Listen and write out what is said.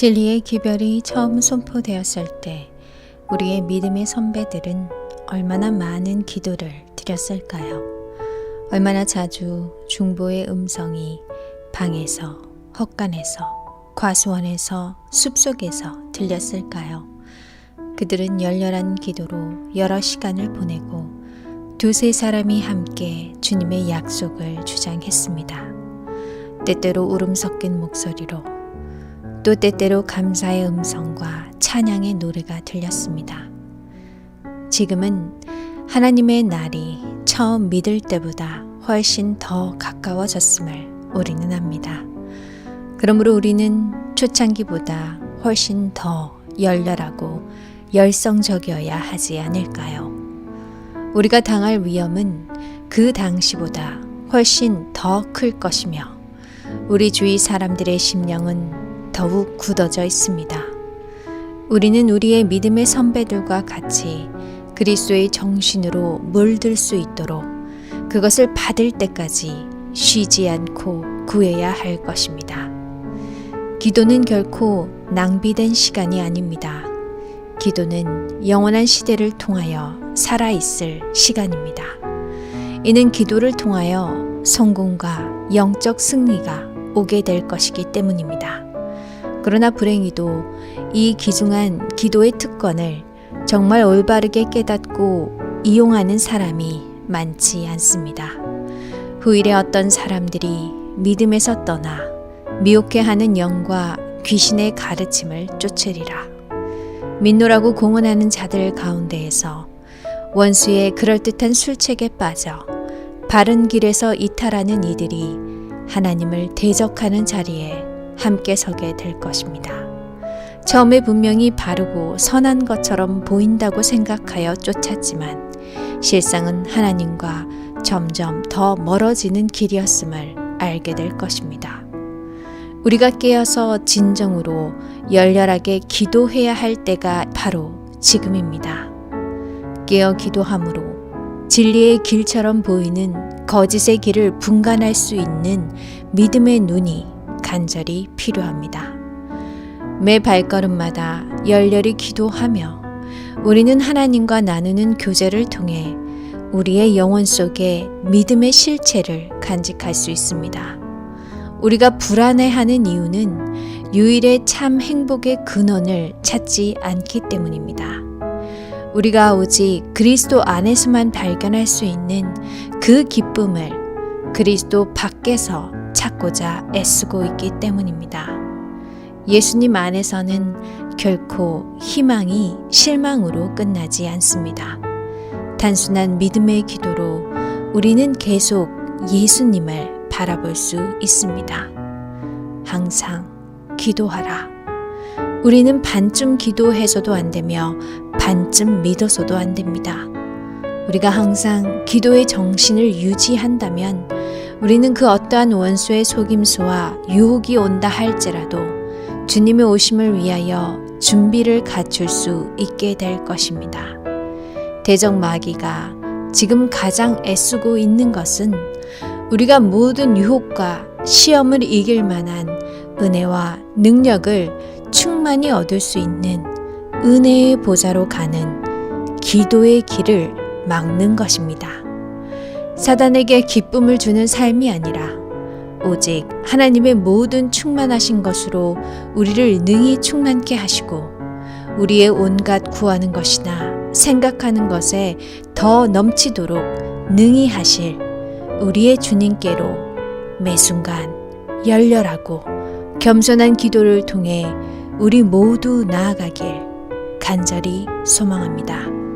진리의 기별이 처음 선포되었을 때 우리의 믿음의 선배들은 얼마나 많은 기도를 드렸을까요? 얼마나 자주 중보의 음성이 방에서, 헛간에서, 과수원에서, 숲속에서 들렸을까요? 그들은 열렬한 기도로 여러 시간을 보내고 두세 사람이 함께 주님의 약속을 주장했습니다. 때때로 울음 섞인 목소리로 또 때때로 감사의 음성과 찬양의 노래가 들렸습니다. 지금은 하나님의 날이 처음 믿을 때보다 훨씬 더 가까워졌음을 우리는 압니다. 그러므로 우리는 초창기보다 훨씬 더 열렬하고 열성적이어야 하지 않을까요? 우리가 당할 위험은 그 당시보다 훨씬 더 클 것이며 우리 주위 사람들의 심령은 더욱 굳어져 있습니다. 우리는 우리의 믿음의 선배들과 같이 그리스도의 정신으로 물들 수 있도록 그것을 받을 때까지 쉬지 않고 구해야 할 것입니다. 기도는 결코 낭비된 시간이 아닙니다. 기도는 영원한 시대를 통하여 살아있을 시간입니다. 이는 기도를 통하여 성공과 영적 승리가 오게 될 것이기 때문입니다. 그러나 불행히도 이 기중한 기도의 특권을 정말 올바르게 깨닫고 이용하는 사람이 많지 않습니다. 후일에 어떤 사람들이 믿음에서 떠나 미혹해 하는 영과 귀신의 가르침을 쫓으리라. 민노라고 공언하는 자들 가운데에서 원수의 그럴듯한 술책에 빠져 바른 길에서 이탈하는 이들이 하나님을 대적하는 자리에 함께 서게 될 것입니다. 처음에 분명히 바르고 선한 것처럼 보인다고 생각하여 쫓았지만 실상은 하나님과 점점 더 멀어지는 길이었음을 알게 될 것입니다. 우리가 깨어서 진정으로 열렬하게 기도해야 할 때가 바로 지금입니다. 깨어 기도함으로 진리의 길처럼 보이는 거짓의 길을 분간할 수 있는 믿음의 눈이 간절히 필요합니다. 매 발걸음마다 열렬히 기도하며 우리는 하나님과 나누는 교제를 통해 우리의 영혼 속에 믿음의 실체를 간직할 수 있습니다. 우리가 불안해하는 이유는 유일의 참 행복의 근원을 찾지 않기 때문입니다. 우리가 오직 그리스도 안에서만 발견할 수 있는 그 기쁨을 그리스도 밖에서 찾고자 애쓰고 있기 때문입니다. 예수님 안에서는 결코 희망이 실망으로 끝나지 않습니다. 단순한 믿음의 기도로 우리는 계속 예수님을 바라볼 수 있습니다. 항상 기도하라. 우리는 반쯤 기도해서도 안 되며 반쯤 믿어서도 안 됩니다. 우리가 항상 기도의 정신을 유지한다면 우리는 그 어떠한 원수의 속임수와 유혹이 온다 할지라도 주님의 오심을 위하여 준비를 갖출 수 있게 될 것입니다. 대적 마귀가 지금 가장 애쓰고 있는 것은 우리가 모든 유혹과 시험을 이길 만한 은혜와 능력을 충만히 얻을 수 있는 은혜의 보좌로 가는 기도의 길을 막는 것입니다. 사단에게 기쁨을 주는 삶이 아니라 오직 하나님의 모든 충만하신 것으로 우리를 능히 충만케 하시고 우리의 온갖 구하는 것이나 생각하는 것에 더 넘치도록 능히 하실 우리의 주님께로 매 순간 열렬하고 겸손한 기도를 통해 우리 모두 나아가길 간절히 소망합니다.